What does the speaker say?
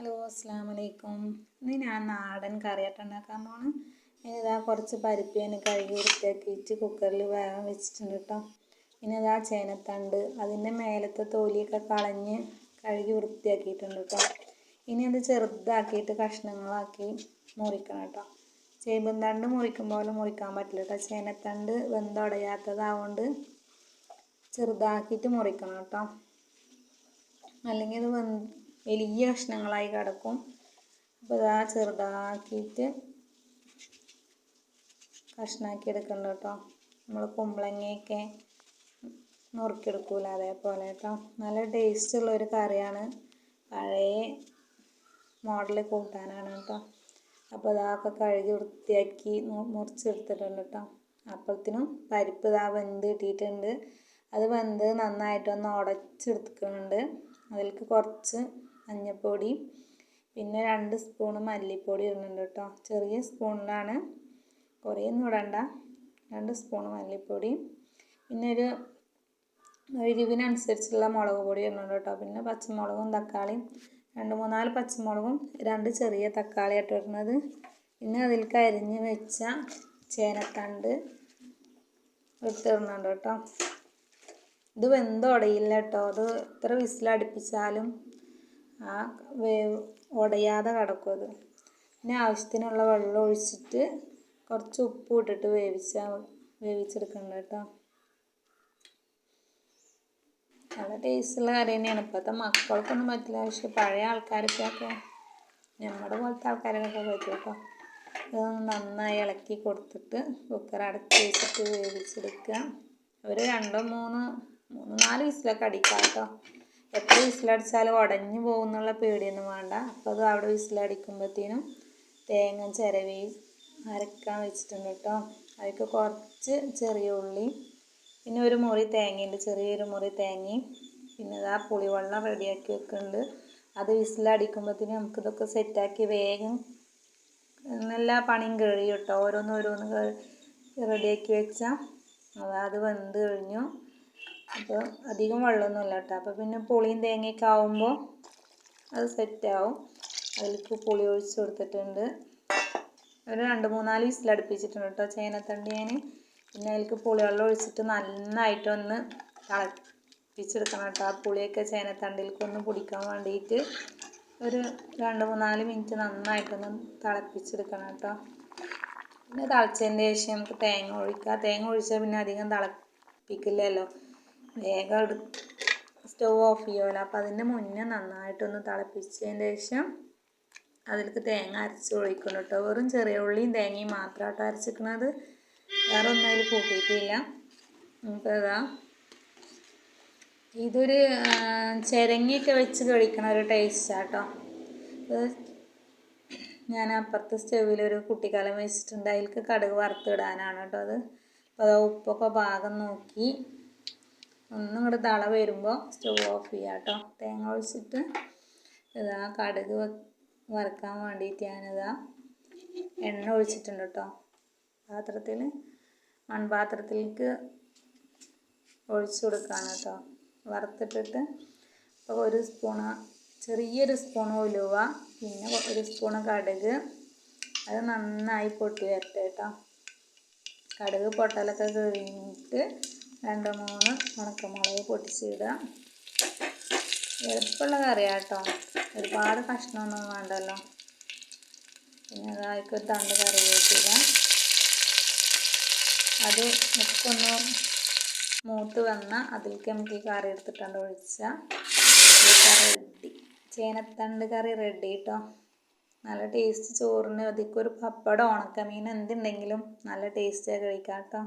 Hello അസ്സാം വലൈക്കും ഇന്ന് ഞാൻ നാടൻ കറിയായിട്ട് ഉണ്ടാക്കാൻ പോണ്. ഇതാ കുറച്ച് പരിപ്പ് ഞാൻ കഴുകി വൃത്തിയാക്കിയിട്ട് കുക്കറിൽ വേഗം വെച്ചിട്ടുണ്ട് കേട്ടോ ഇനി ഇതാ ചേനത്തണ്ട് അതിന്റെ മേലത്തെ തോലിയൊക്കെ കളഞ്ഞ് കഴുകി വൃത്തിയാക്കിയിട്ടുണ്ട് കേട്ടോ ഇനി അത് ചെറുതാക്കിയിട്ട് കഷ്ണങ്ങളാക്കി മുറിക്കണം കേട്ടോ ചേമ്പും തണ്ട് മുറിക്കും പോലെ മുറിക്കാൻ പറ്റില്ല കേട്ടോ ചേനത്തണ്ട് വെന്തുടയാത്തതാവുകൊണ്ട് ചെറുതാക്കിയിട്ട് മുറിക്കണം കേട്ടോ അല്ലെങ്കിൽ അത് വെന്ത് വലിയ കഷ്ണങ്ങളായി കിടക്കും. അപ്പോൾ ഇതാ ചെറുതാക്കിയിട്ട് കഷ്ണാക്കി എടുക്കണ്ട കേട്ടോ. നമ്മൾ കുമ്പളങ്ങയൊക്കെ നുറുക്കിയെടുക്കൂല അതേപോലെ കേട്ടോ. നല്ല ടേസ്റ്റുള്ള ഒരു കറിയാണ്. പഴയ മോഡൽ കൂട്ടാനാണ് കേട്ടോ. അപ്പോൾ ഇതാക്കെ കഴുകി വൃത്തിയാക്കി മുറിച്ചെടുത്തിട്ടുണ്ട് കേട്ടോ. അപ്പോഴത്തേനും പരിപ്പ് ഇതാ വെന്ത് കിട്ടിയിട്ടുണ്ട്. അത് വെന്ത് നന്നായിട്ടൊന്ന് ഉടച്ചെടുക്കുന്നുണ്ട് അതിലേക്ക് കുറച്ച് മഞ്ഞൾപ്പൊടി പിന്നെ രണ്ട് സ്പൂൺ മല്ലിപ്പൊടി ഇടുന്നുണ്ട് കേട്ടോ. ചെറിയ സ്പൂണിലാണ്. കുറേ ഒന്നും ഇടണ്ട. രണ്ട് സ്പൂൺ മല്ലിപ്പൊടി പിന്നെ ഒരു എരിവിനനുസരിച്ചുള്ള മുളക് പൊടി ഇടുന്നുണ്ട് കേട്ടോ. പിന്നെ പച്ചമുളകും തക്കാളിയും. രണ്ട് മൂന്നാൽ പച്ചമുളകും രണ്ട് ചെറിയ തക്കാളി ആയിട്ട് ഇടുന്നത്. പിന്നെ അതിലേക്ക് അരിഞ്ഞ് വെച്ച ചേനത്തണ്ട് ഇട്ടിടുന്നുണ്ട് കേട്ടോ. ഇത് വെന്തുടയില്ല കേട്ടോ. അത് എത്ര വിസിലടുപ്പിച്ചാലും ആ വേവ് ഉടയാതെ കിടക്കും അത്. പിന്നെ ആവശ്യത്തിനുള്ള വെള്ളം ഒഴിച്ചിട്ട് കുറച്ച് ഉപ്പ് ഇട്ടിട്ട് വേവിച്ചാൽ വേവിച്ചെടുക്കണ്ട കേട്ടോ. നല്ല ടേസ്റ്റുള്ള കറി തന്നെയാണ്. ഇപ്പോഴത്തെ മക്കൾക്കൊന്നും പറ്റില്ല. പക്ഷെ പഴയ ആൾക്കാർക്കൊക്കെ നമ്മുടെ പോലത്തെ ആൾക്കാരൊക്കെ പറ്റും കേട്ടോ. ഇതൊന്ന് നന്നായി ഇളക്കി കൊടുത്തിട്ട് കുക്കർ അടച്ച് വെച്ചിട്ട് വേവിച്ചെടുക്കുക. ഒരു രണ്ടോ മൂന്നോ മൂന്ന് നാല് വിസിലൊക്കെ അടിക്കാം കേട്ടോ. എത്ര വിസിലടിച്ചാലും ഉടഞ്ഞു പോകുന്നുള്ള പേടിയൊന്നും വേണ്ട. അപ്പോൾ അത് അവിടെ വിസിലടിക്കുമ്പോഴത്തേനും തേങ്ങ ചിരവി അരക്കാൻ വെച്ചിട്ടുണ്ട് കേട്ടോ. അതിലേക്ക് കുറച്ച് ചെറിയ ഉള്ളി പിന്നെ ഒരു മുറി തേങ്ങയുണ്ട് ചെറിയൊരു മുറി തേങ്ങയും. പിന്നെ ഇതാ പുളിവെള്ളം റെഡിയാക്കി വെക്കുന്നുണ്ട്. അത് വിസിലടിക്കുമ്പോഴത്തേനും നമുക്കിതൊക്കെ സെറ്റാക്കി വേഗം നല്ല പണിയും കഴിയും കേട്ടോ. ഓരോന്ന് ഓരോന്ന് റെഡിയാക്കി വെച്ചാൽ അത് വെന്ത് കഴിഞ്ഞു. അപ്പോൾ അധികം വെള്ളമൊന്നുമില്ല കേട്ടോ അപ്പോൾ പിന്നെ പുളിയും തേങ്ങയൊക്കെ ആവുമ്പോൾ അത് സെറ്റാവും. അതിലേക്ക് പുളി ഒഴിച്ച് കൊടുത്തിട്ടുണ്ട്. ഒരു രണ്ട് മൂന്നാൽ വിസിലടുപ്പിച്ചിട്ടുണ്ട് കേട്ടോ ചേനത്തണ്ടി ഞാൻ. പിന്നെ അതിലേക്ക് പുളിവെള്ളം ഒഴിച്ചിട്ട് നന്നായിട്ടൊന്ന് തിളപ്പിച്ചെടുക്കണം കേട്ടോ. ആ പുളിയൊക്കെ ചേനത്തണ്ടിലേക്ക് ഒന്ന് പിടിക്കാൻ വേണ്ടിയിട്ട് ഒരു രണ്ട് മൂന്നാൽ മിനിറ്റ് നന്നായിട്ടൊന്ന് തിളപ്പിച്ചെടുക്കണം കേട്ടോ. പിന്നെ തിളച്ചതിന്റെ ശേഷം നമുക്ക് തേങ്ങ ഒഴിക്കുക തേങ്ങ ഒഴിച്ചാൽ പിന്നെ അധികം തിളപ്പിക്കില്ലല്ലോ. വേഗം എടു സ്റ്റവ് ഓഫ് ചെയ്യുമല്ലോ അപ്പോൾ അതിന്റെ മുന്നേ നന്നായിട്ടൊന്ന് തിളപ്പിച്ചതിന് ശേഷം അതിലേക്ക് തേങ്ങ അരച്ച് ഒഴിക്കണം കേട്ടോ. വെറും ചെറിയ ഉള്ളിയും തേങ്ങയും മാത്രമായിട്ട് അരച്ചിരിക്കുന്നത് വേറെ ഒന്നും അതിൽ കൂട്ടിയിട്ടില്ല. നമുക്ക് ഇതാ ഇതൊരു ചിരങ്ങിയൊക്കെ വെച്ച് കഴിക്കണ ഒരു ടേസ്റ്റാട്ടോ ഞാൻ അപ്പുറത്തെ സ്റ്റവിൽ ഒരു കുട്ടിക്കാലം വെച്ചിട്ടുണ്ട്. അതിലേക്ക് കടുക് വറുത്തിടാനാണ് കേട്ടോ അത്. അപ്പോൾ ഉപ്പൊക്കെ ഭാഗം നോക്കി. ഒന്നും ഇങ്ങോട്ട് തള വരുമ്പോൾ സ്റ്റവ് ഓഫ് ചെയ്യുക കേട്ടോ തേങ്ങ ഒഴിച്ചിട്ട് ഇതാ കടുക് വറുക്കാൻ വേണ്ടിയിട്ട് ഞാനിതാ എണ്ണ ഒഴിച്ചിട്ടുണ്ട് കേട്ടോ പാത്രത്തിൽ മൺപാത്രത്തിലേക്ക് ഒഴിച്ചു കൊടുക്കുകയാണ് കേട്ടോ വറുത്തിട്ടിട്ട് അപ്പോൾ ഒരു സ്പൂണ് ചെറിയൊരു സ്പൂൺ ഉലുവ പിന്നെ ഒരു സ്പൂണ് കടുക്. അത് നന്നായി പൊട്ടി വരട്ടെ കേട്ടോ കടുക് പൊട്ടലൊക്കെ കഴിഞ്ഞിട്ട് രണ്ട് മൂന്ന് ഉണക്കമുളക് പൊട്ടിച്ചിടുക എളുപ്പമുള്ള കറിയാണ് കേട്ടോ ഒരുപാട് കഷ്ണമൊന്നും വേണ്ടല്ലോ. പിന്നെ അതായിക്ക് തണ്ട് കറി വെച്ചില്ല അത് മുക്കൊന്ന് മൂത്ത് വന്ന അതിലേക്ക് നമുക്ക് ഈ കറി എടുത്തിട്ടുണ്ട് ഒഴിച്ചാൽ റെഡി ചേനത്തണ്ട് കറി റെഡി കേട്ടോ നല്ല ടേസ്റ്റ് ചോറിന് അതിക്കൊരു പപ്പടം ഉണക്കമീൻ എന്തുണ്ടെങ്കിലും നല്ല ടേസ്റ്റായി കഴിക്കാം കേട്ടോ